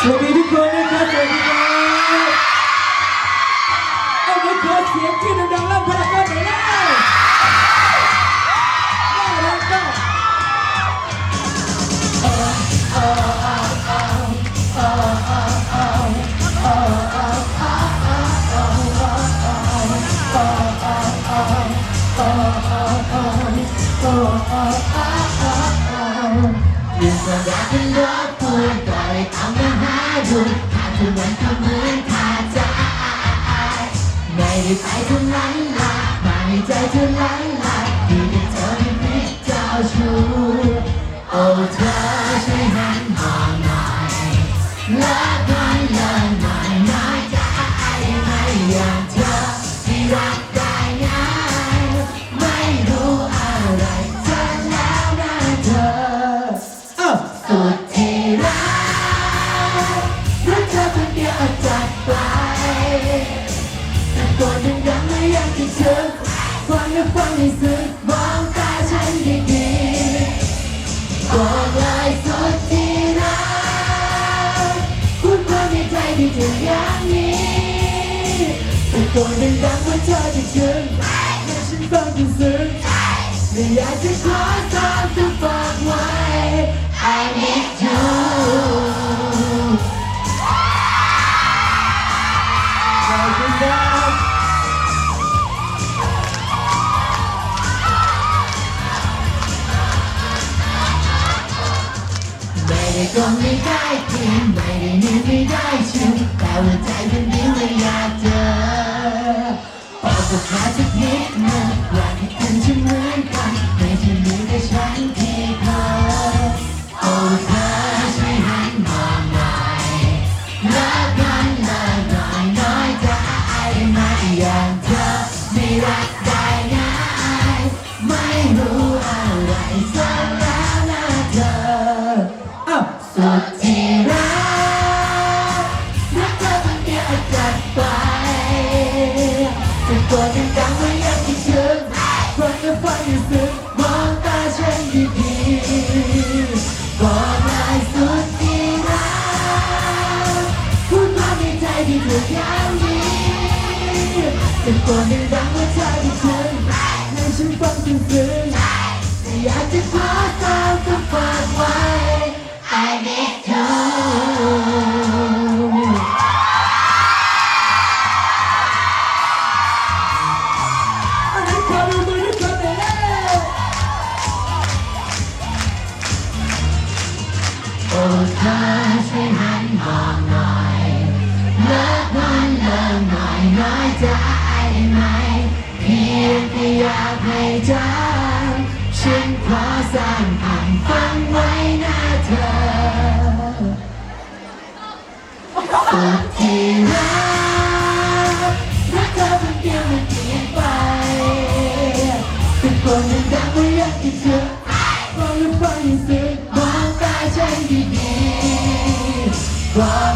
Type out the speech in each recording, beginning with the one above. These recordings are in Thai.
ছবি เหมือนคำเมือขาดใจไม่ได้ไปทางไหล่ะไม่ใจเธอไหนล่ะที่เธอเป็นมิตรเจ้าชู้โอ้เธอช่วห้ ล่อยดังๆว่าเธอจะคืนให้ฉันฟังจนซึ้งไม่อยากจะขอสานเธอฝากไว้ I need you ขอไม่ด้กลไม่ได้พิมไม่ได้เนื้ไม่ได้ชิมแต่ว่าใจเป็นเดียวไม่อยากเจอ อเปิดจะดท้ายสักนิดนึงอยากให้คุณจะเหมือนกัน 过滤的。fly.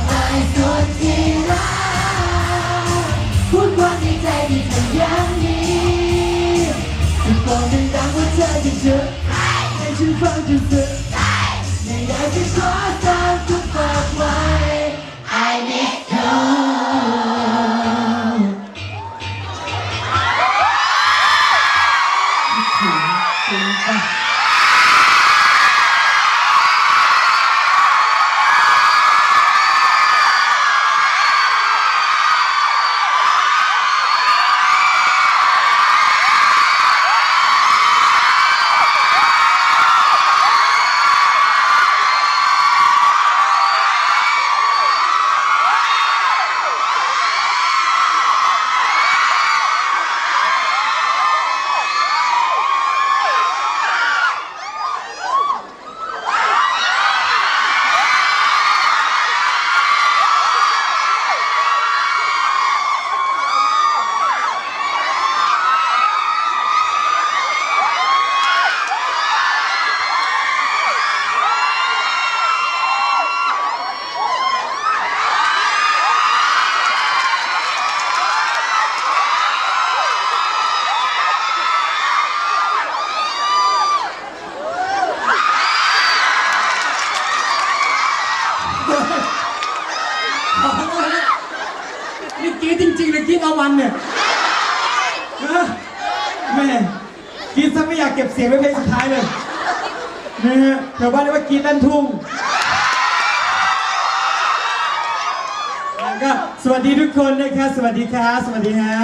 สวัสดีทุกคนนะครับ สวัสดีครับ สวัสดีฮะ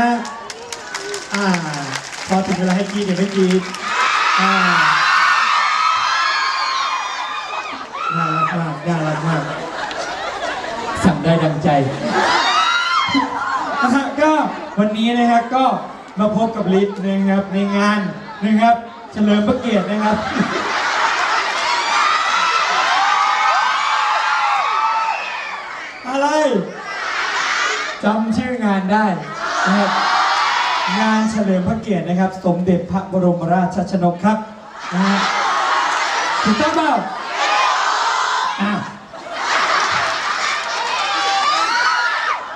อ่าพอถึงเวลาให้กรีเดี๋ยวไม่กรีดอ่าน่ารักมากน่ารักมากสั่งได้ดังใจนะฮะก็วันนี้นะครับก็มาพบกับลิศนะครับในงานนะครับ เฉลิมพระเกียรตินะครับ อะไร จำชื่องานได้นะครับงานเฉลิมพระเกียรตินะครับ สมเด็จพระบรมราชชนกครับนะฮะถูกต้องเปล่าอ้าว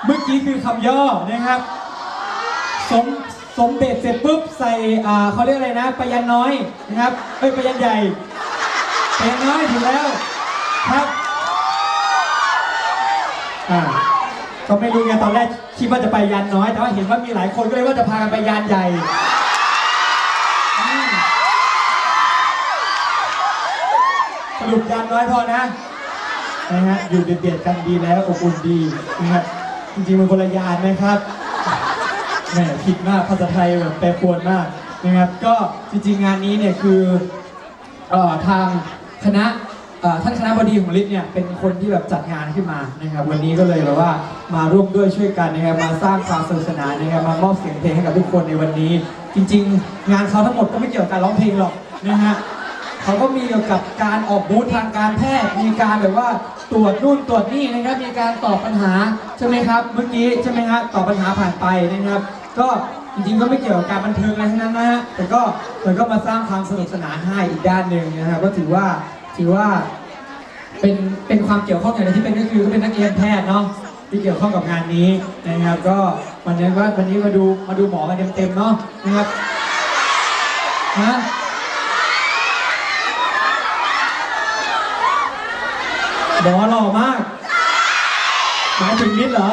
เมื่อกี้คือคำย่อนะครับ สมสมเด็จเสร็จปุ๊บใส่อ่าเขาเรียกอะไรนะปยันน้อยนะครับเอ้ยปยันใหญ่ปยันน้อยถูกแล้วครับอ่า ก็ไม่รู้ไงตอนแรกคิดว่าจะไปยันน้อย แต่ว่าเห็นว่ามีหลายคนก็เลยว่าจะพากันไปยันใหญ่สรุปยันน้อยพอนะนะฮะอยู่เบียดๆกันดีแล้วอบอุ่นดีนะครับจริงๆมันคนละยานนะครับแหมผิดมากภาษาไทยแบบแปรปรวนมากนะครับก็จริงๆงานนี้เนี่ยคือออทางคณะ ท่านคณะบดีของลิศเนี่ยเป็นคนที่แบบจัดงานขึ้นมานะครับวันนี้ก็เลยแบบว่ามาร่วมด้วยช่วยกันนะครับมาสร้างความสนุกสนานนะครับมามอบเสียงเพลงให้กับทุกคนในวันนี้ จริง ๆ งานเขาทั้งหมดก็ไม่เกี่ยวกับการร้องเพลงหรอกนะฮะเขาก็มีเกี่ยวกับการออกบูธทางการแพทย์ มีการแบบว่าตรวจนู่นตรวจนี่นะครับ มีการตอบปัญหาใช่ไหมครับ เมื่อกี้ใช่ไหมฮะตอบปัญหาผ่านไปนะครับ ก็จริงๆก็ไม่เกี่ยวกับการบันเทิงอะไรทั้งนั้นนะฮะแต่ก็มันก็มาสร้างความสนุกสนานให้อีกด้านหนึ่งนะครับก็ถือว่า ถือว่าเป็นเป็นความเกี่ยวข้องอย่างที่เป็นก็คือก็เป็นนักเรียนแพทย์เนาะที่เกี่ยวข้องกับงานนี้นะครับ ก็วันนี้ว่าวันนี้มาดูมาดูหมอกันเต็มๆเนาะนะครับฮะหมอหล่อมากหมายถึงนิดเหรอ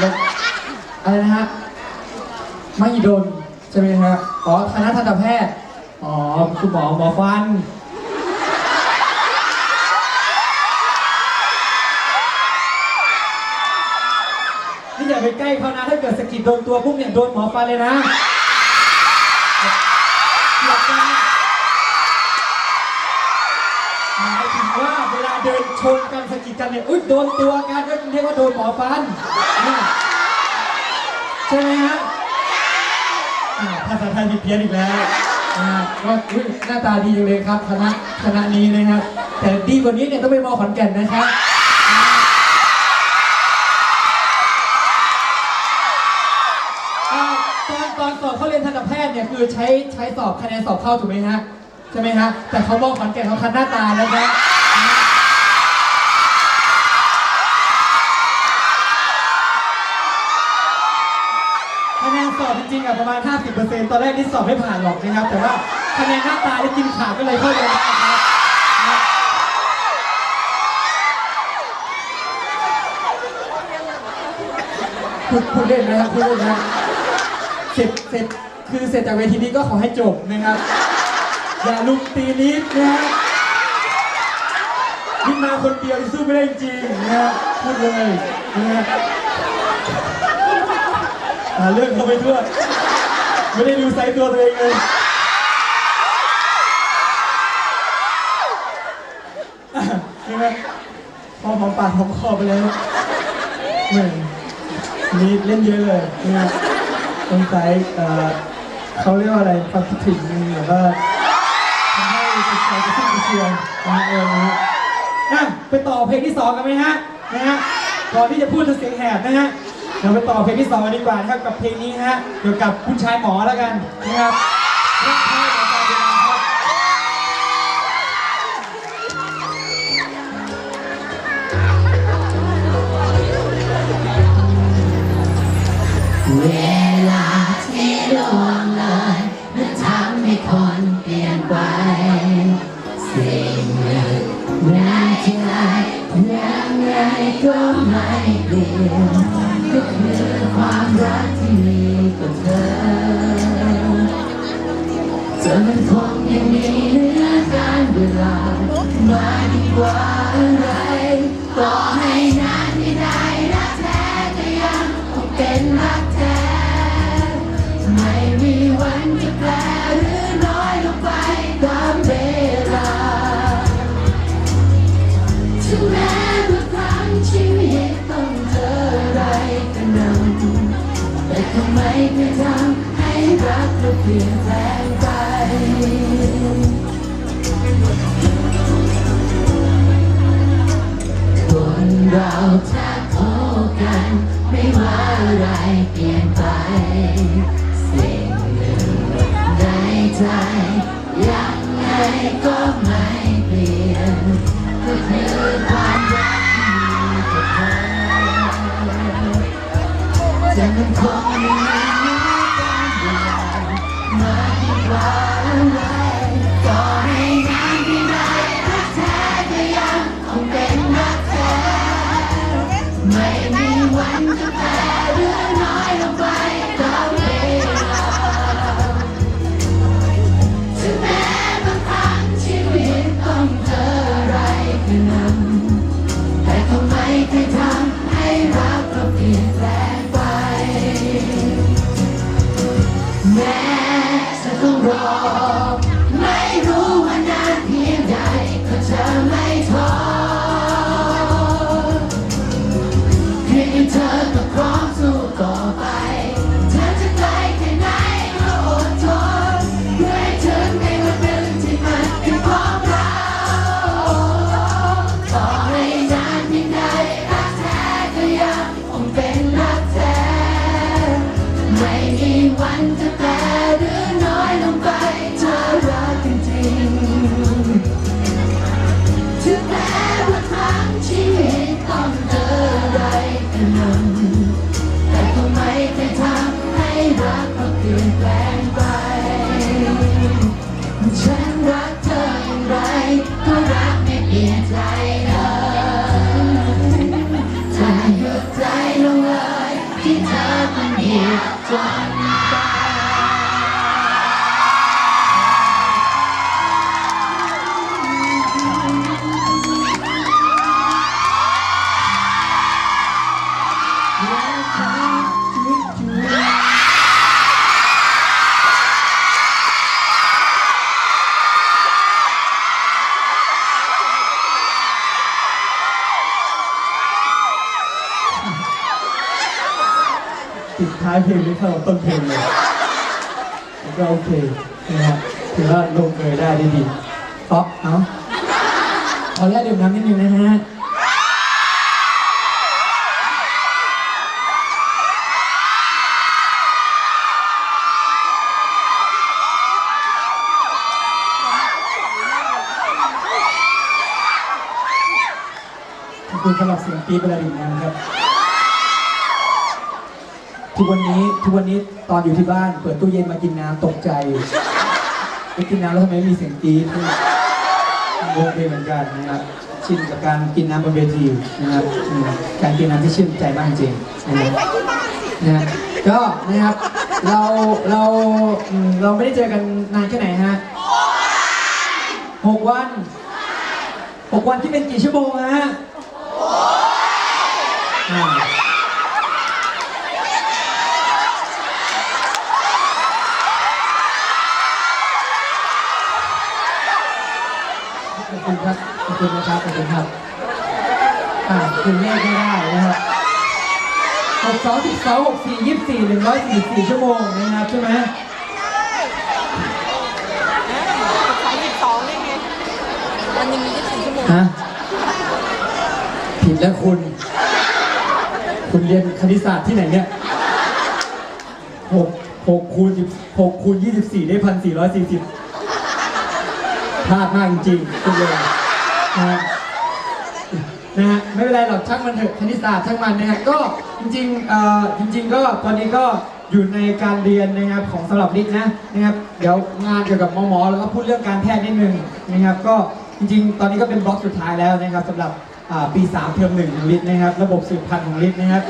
แล้วอะไรนะฮะมหิดลใช่ไหมครับอ๋อคณะทันตแพทย์อ๋อคุณหมอหมอฟันนี่อย่าไปใกล้เขานะถ้าเกิดสกิดโดนตัวปุ๊บเนี่ยโดนหมอฟันเลยนะเกี่ยวกันหมายถึงว่าเวลาเดินชนกันสกิดกันเนี่ยอุ้ยโดนตัวกันก็เรียกว่าโดนหมอฟัน ใช่ไหมฮะอ่าภาษาไทยผิดเพี้ยนอีกแล้วอ่าก็อุ๊ยหน้าตาดีจังเลยครับคณะคณะนี้นะครับ แต่ดีกว่านี้เนี่ยต้องไปมอขอนแก่นนะครับอ่าตอนตอนสอบเข้าเรียนทันตแพทย์เนี่ยคือใช้ใช้สอบคะแนนสอบเข้าถูกไหมฮะใช่ไหมฮะแต่เขามอขอนแก่นเขาคัดหน้าตานะครับ จริงๆอะประมาณ 50%ตอนแรกนี่สอบไม่ผ่านหรอกนะครับ แต่ว่าคะแนนหน้าตาได้กินขาดก็เลยเข้าเรียนได้ครับพูดพูดเล่นนะครับพูดเล่นนะเสร็จเสร็จคือเสร็จจากเวทีนี้ก็ขอให้จบนะครับ อย่าลุมตีนิดนะครับขึ้นมาคนเดียวที่สู้ไม่ได้จริงนะครับพูดเลยนะครับ หาเรื่องเขาไปทั่วไม่ได้ดูไซส์ตัวตัวเองเลยใช่ไหมพอหอมปากหอมคอไปแล้วเหมือนมีเล่นเยอะเลยนะสงสัยเอ่อเขาเรียกว่าอะไรความคิดถึงหรือว่าทำให้จิตใจกระชุ่มกระชวยนะเออนะฮะอะไปต่อเพลงที่สองกันไหมฮะนะฮะก่อนที่จะพูดจะเสียงแหบนะฮะ เราไปต่อเพลงที่สองกันดีกว่านะครับกับเพลงนี้ฮะเกี่ยวกับคุณชายหมอแล้วกันนะครับรักแท้ของการเวลาครับ เวลาที่ล่วงเลยมันทำให้คนเปลี่ยนไป สิ่งหนึ่งแม้ที่ไหน ยังไงก็ไม่เปลี่ยนก็คือความรักที่มีกับเธอจะมันคงยังมีเหลือการเวลามาดีกว่าอะไรต่อให้นานไม่ได้รักแท้ก็ยังคงเป็นรักแท้ไม่มีวันจะแปล รักเราเปลี่ยนแปลงไปคนเราถ้าโทกัน ไม่ว่าอะไรเปลี่ยนไป สิ่งหนึ่งในใจ ยังไงก็ไม่เปลี่ยนก็คือความรักที่มีกับเธอจะมันคงไม่ วัน เพลงนี้เข้าต้นเพลงเลยก็โอเคนะครับถือว่าลงเอยได้ดีดีป๊อปเอ้าขออนุญาตดื่มน้ำนิดนึงนะฮะขอบคุณสำหรับเสียงปี๊บเวลาดื่มน้ำครับ ทุกวันนี้ทุกวันนี้ตอนอยู่ที่บ้าน เปิดตู้เย็นมากินน้ำตกใจไปกินน้ำแล้วทำไมไม่มีเสียงปี๊บงงไปเหมือนกันนะครับชินกับการกินน้ำบนเวทีนะครับอืมการกินน้ำที่ชื่นใจมากจริงๆนะครับนะฮะก็นะครับเราเราอืมเราไม่ได้เจอกันนานแค่ไหนฮะหกวันหกวันที่เป็นกี่ชั่วโมงฮะอ่า ขอบคุณ ครับขอบคุณนะครับขอบคุณครับอ่าคุณเลขไม่ได้นะครับหกสองสิบสองหกสี่ยี่สิบสี่หนึ่งร้อยสี่สี่ชั่วโมงนะครับใช่ไหมสองสิบสองได้ไงมันยังมียี่สิบสี่ชั่วโมงฮะผิดแล้วคุณ คุณเรียนคณิตศาสตร์ที่ไหนเนี่ยหกหกคูณสิบหกคูณยี่สิบสี่ได้พันสี่ร้อยสี่สิบพลาดมากจริงๆคุณเรีย นะฮะนะฮะไม่เป็นไรหรอกช่างมันเถอะคณิตศาสตร์ช่างมันนะฮะก็จริงๆเอ่อจริง ๆ ก็ตอนนี้ก็อยู่ในการเรียนนะครับของสำหรับลิศนะนะครับเดี๋ยวงานเกี่ยวกับหมอหมอแล้วก็พูดเรื่องการแพทย์นิดนึงนะครับก็จริงๆ ตอนนี้ก็เป็นบล็อกสุดท้ายแล้วนะครับสำหรับอ่าปี3เทอมหนึ่งของลิศนะครับ ระบบสืบพันธุ์ของลิศนะครับ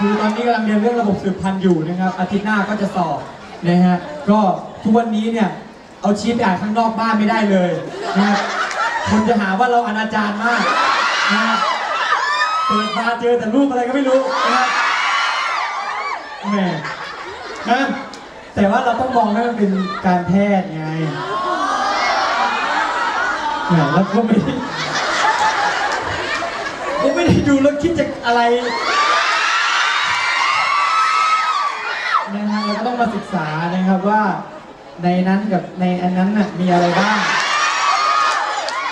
คือตอนนี้กำลังเรียนเรื่องระบบสืบพันธุ์อยู่นะครับอาทิตย์หน้าก็จะสอบนะฮะก็ทุกวันนี้เนี่ยเอาชีพไปอ่านข้างนอกบ้านไม่ได้เลยนะครับคนจะหาว่าเราอนาจารมากนะฮะเปิดมาเจอแต่รูปอะไรก็ไม่รู้นะแหมนะแต่ว่าเราต้องมองให้มันเป็นการแพทย์ไงแหมแล้วก็ไม่ได้ก็ไม่ได้ดูแล้วคิดจะอะไร มาศึกษานะครับว่าในนั้นกับในอันนั้นน่ะมีอะไรบ้าง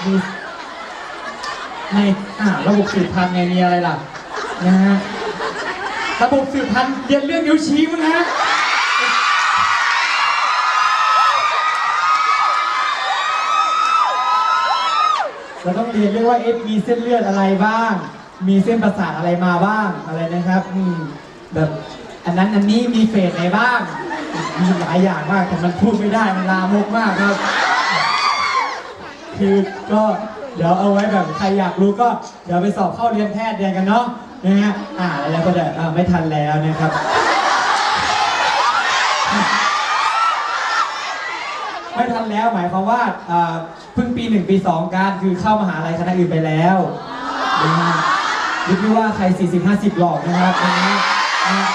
มีในอ่าระบบสืบพันธุ์ไงมีอะไรล่ะนะฮะระบบสืบพันธุ์เรียนเรื่องนิ้วชี้มั้งฮะเราต้องเรียนเรื่องว่าเอมีเส้นเลือดอะไรบ้าง มีเส้นประสาทอะไรมาบ้างอะไรนะครับ อืมแบบ อันนั้นอันนี้มีเฟสไหนบ้าง มีหลายอย่างมากแต่มันพูดไม่ได้มันลามกมากครับ คือก็เดี๋ยวเอาไว้แบบใครอยากรู้ก็เดี๋ยวไปสอบเข้าเรียนแพทย์เรียนกันเนาะนะฮะอ่าแล้วก็จะอ่าไม่ทันแล้วนะครับไม่ทันแล้วหมายความว่าอ่าเพิ่งปีหนึ่งปีสองการคือเข้ามหาลัยคณะอื่นไปแล้วนะฮะนึกไม่ว่าใคร 40 50 หลอกนะครับอันนี้นะฮะ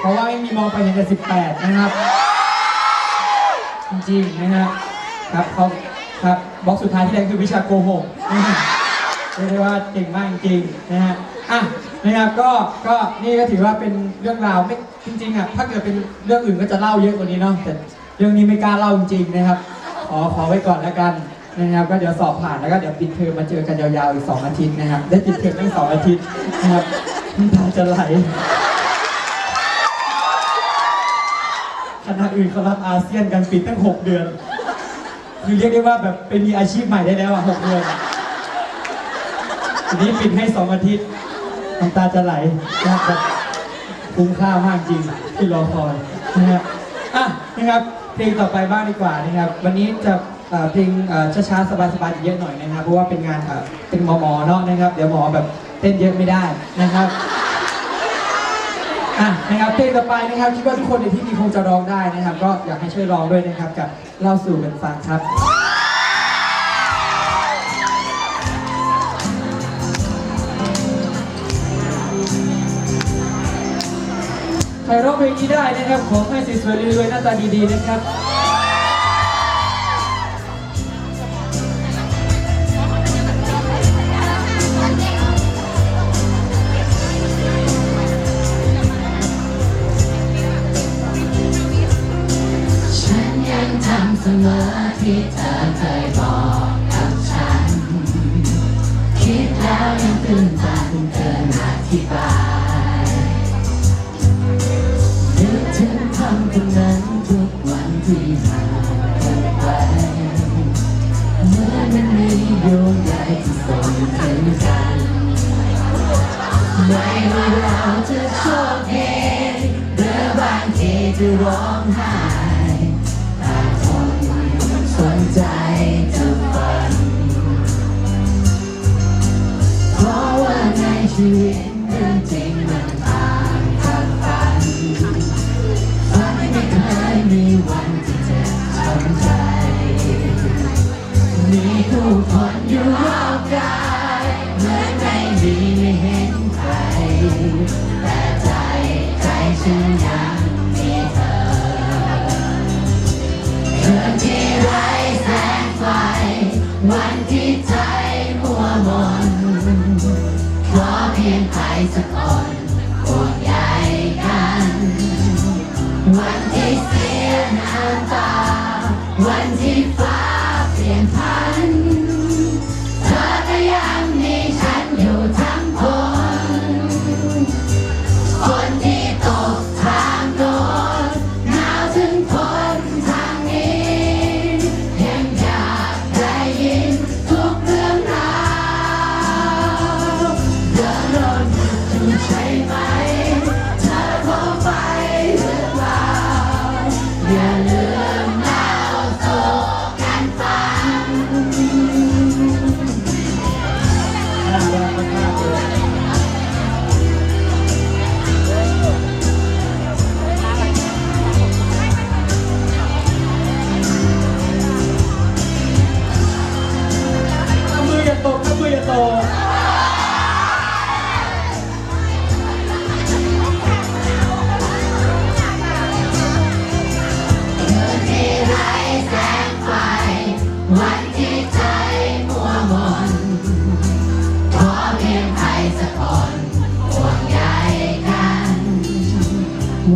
เพราะว่าไม่มีมองไปเห็นแต่18 นะครับ จริงๆนะฮะครับเขาครับบล็อกสุดท้ายที่ได้คือวิชาโกหกนะฮะเรียกได้ว่าเก่งมากจริงๆนะฮะอะนะครับก็ก็นี่ก็ถือว่าเป็นเรื่องราวไม่จริงๆอะถ้าเกิดเป็นเรื่องอื่นก็จะเล่าเยอะกว่านี้เนาะแต่เรื่องนี้ไม่กล้าเล่าจริงๆนะครับขอขอไว้ก่อนแล้วกันนะครับก็เดี๋ยวสอบผ่านแล้วก็เดี๋ยวปิดเทอมมาเจอกันยาวๆอีกสองอาทิตย์นะครับได้ปิดเทอมตั้งสองอาทิตย์นะครับน้ำตาจะไหล ณะอื่นเขารับอาเซียนกันปิดตั้ง 6 เดือน คือเรียกได้ว่าแบบไปมีอาชีพใหม่ได้แล้วอะ6เดือนทีนี้ปิดให้ 2 อาทิตย์น้ำตาจะไหลนะครับคุ้มค่ามากจริงที่รอคอยนะฮะอะนะครับเพลงต่อไปบ้างดีกว่านะครับ วันนี้จะเอ่อเพลงเอ่อช้าๆสบายๆเยอะหน่อยนะครับ เพราะว่าเป็นงานเอ่อเป็นหมอหมอๆเนาะนะครับ เดี๋ยวหมอแบบเต้นเยอะไม่ได้นะครับ อะนะครับเพลงต่อไปนะครับคิดว่าทุกคนในที่นี้คงจะร้องได้นะครับ ก็อยากให้ช่วยร้องด้วยนะครับกับเล่าสู่กันฟังครับ ใครร้องเพลงนี้ได้นะครับขอให้สวยๆรวยๆหน้าตาดีๆนะครับ ใ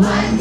one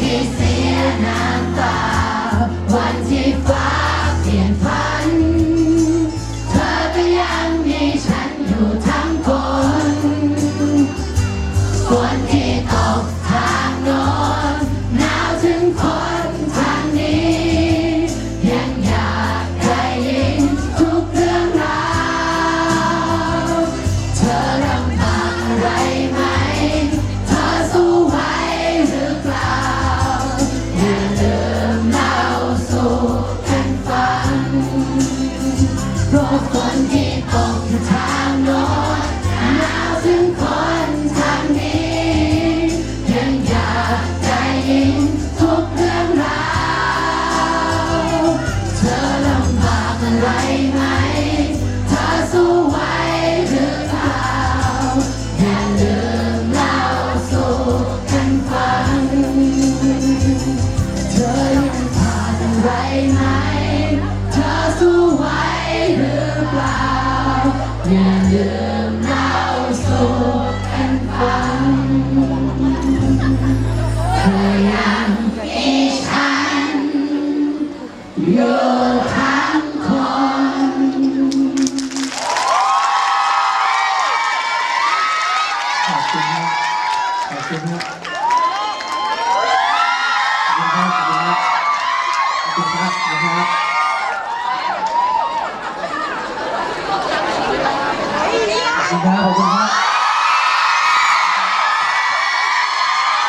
คุณครับขอบคุณครับ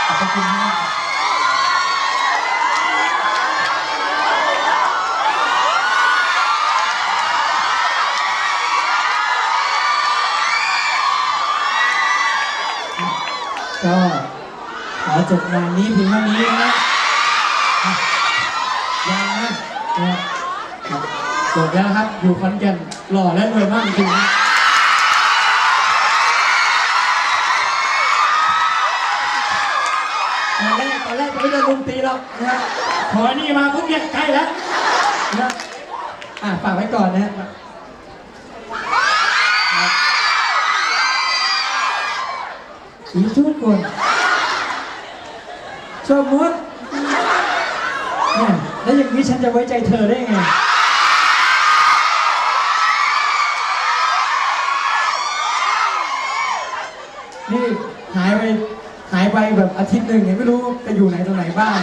ขอบคุณครับก็ขอจบงานนี้เพียงเท่านี้นะยังนะจบแล้วครับ อยู่ขอนแก่นหล่อและรวยมากจริง นะขอไอ้นี่มาปุ๊บเนี่ยใกล้แล้วนะอะฝากไว้ก่อนนะฮะอีทุกคนชอบมุดเนี่ยแล้วอย่างนี้ฉันจะไว้ใจเธอได้ไงนี่หายไปหายไปแบบอาทิตย์หนึ่งเนี่ยไม่รู้ไปอยู่ไหนตรงไหนบ้าง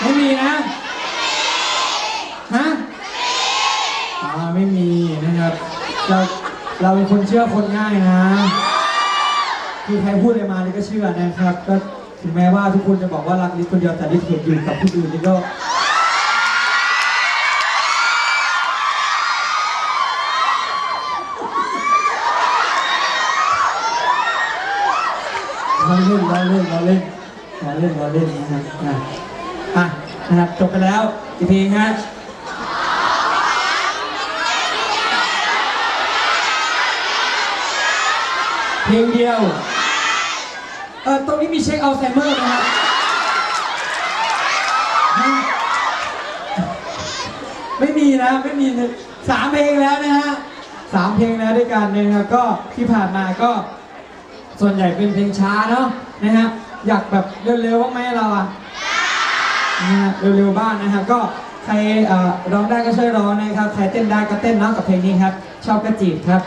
ไม่มีนะ ฮะอ๋อไม่มีนะครับ เรา เราเป็นคนเชื่อคนง่ายนะคือใครพูดอะไรมานี่ก็เชื่อนะครับ ก็ถึงแม้ว่าทุกคนจะบอกว่ารักลิศคนเดียวแต่ลิศเห็นอยู่กับผู้อื่นนี่ก็เราเล่นเราเล่นเราเล่นเราเล่นเราเล่นนะครับอะอะนะครับจบไปแล้วอีกเพลงฮะเพ ลงเดียวเออตรงนี้มีเช็คอัลไซเมอร์นะครับฮะไม่มีนะไม่มีสามเพลงแล้วนะฮะสามเพลงแล้วด้วยกันนะครับก็ที่ผ่านมาก็ ส่วนใหญ่เป็นเพลงช้าเนาะนะฮะอยากแบบเร็วๆบ้างไหมเราอะนะฮะเร็วๆบ้างนะฮะก็ใครร้องได้ก็ช่วยร้องนะครับ ใครเต้นได้ก็เต้นเน้องกับเพลงนี้ครับ ชอบก็จีบครับ